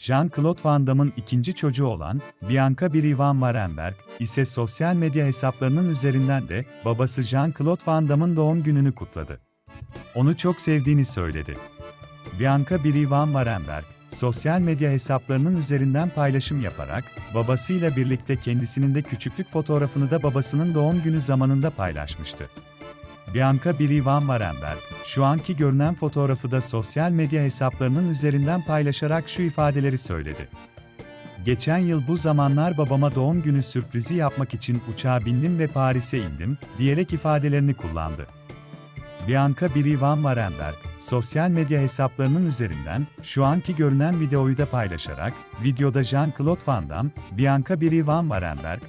Jean-Claude Van Damme'ın ikinci çocuğu olan Bianca Biri Van Warenberg ise sosyal medya hesaplarının üzerinden de babası Jean-Claude Van Damme'ın doğum gününü kutladı. Onu çok sevdiğini söyledi. Bianca Biri Van Warenberg, sosyal medya hesaplarının üzerinden paylaşım yaparak, babasıyla birlikte kendisinin de küçüklük fotoğrafını da babasının doğum günü zamanında paylaşmıştı. Bianca Biri Van Warenberg, şu anki görünen fotoğrafı da sosyal medya hesaplarının üzerinden paylaşarak şu ifadeleri söyledi. Geçen yıl bu zamanlar babama doğum günü sürprizi yapmak için uçağa bindim ve Paris'e indim, diyerek ifadelerini kullandı. Bianca Biri Van Warenberg, sosyal medya hesaplarının üzerinden şu anki görünen videoyu da paylaşarak, videoda Jean-Claude Van Damme, Bianca Biri Van Warenberg,